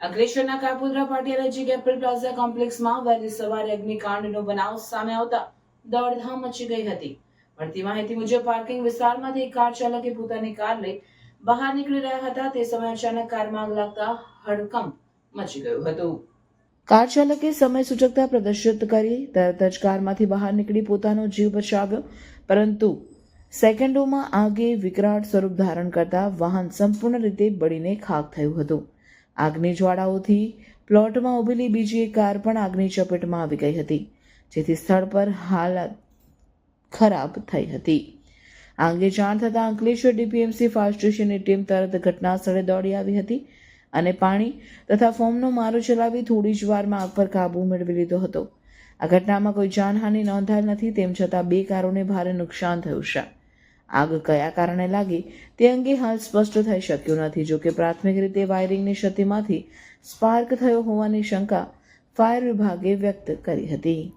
અંકલેશ્વરના કાપોદ્રા પાટિયા નજીક Apple plaza કોમ્પ્લેક્સમાં વહેલી સવારે અગ્નિકાંડનો બનાવ સામે આવતા દોડધામ મચી ગઈ હતી. મળતી માહિતી મુજબ પાર્કિંગ વિસ્તારમાંથી કાર ચાલકે પોતાની કાર લઈ બહાર નીકળી રહ્યા હતા. તે સમયે અચાનક કારમાં આગ લાગતા હડકંપ મચી ગયું હતું. કાર ચાલકે સમય સૂચકતા પ્રદર્શિત કરી તરત જ કારમાંથી બહાર નીકળી પોતાનો જીવ બચાવ્યો. પરંતુ સેકન્ડોમાં આગે વિકરાળ સ્વરૂપ ધારણ કરતા વાહન સંપૂર્ણ રીતે બળીને ખાક થયું હતું. આગની જ્વાળાઓથી પ્લોટમાં ઊભેલી બીજી એક કાર પણ આગની ચપેટમાં આવી ગઈ હતી, જેથી સ્થળ પર હાલત ખરાબ થઈ હતી. આ અંગે જાણ થતાં અંકલેશ્વર ડીપીએમસી ફાયર સ્ટેશનની ટીમ તરત ઘટના સ્થળે દોડી આવી હતી અને પાણી તથા ફોર્મનો મારો ચલાવી થોડી જ વારમાં આગ પર કાબૂ મેળવી લીધો હતો. આ ઘટનામાં કોઈ જાનહાનિ નોંધાયેલ નથી, તેમ છતાં બે કારોને ભારે નુકસાન થયું છે. આગ કયા કારણે લાગી તે અંગે હાલ સ્પષ્ટ થઈ શક્યું નથી. જોકે પ્રાથમિક રીતે વાયરિંગની ક્ષતિમાંથી સ્પાર્ક થયો હોવાની શંકા ફાયર વિભાગે વ્યક્ત કરી હતી.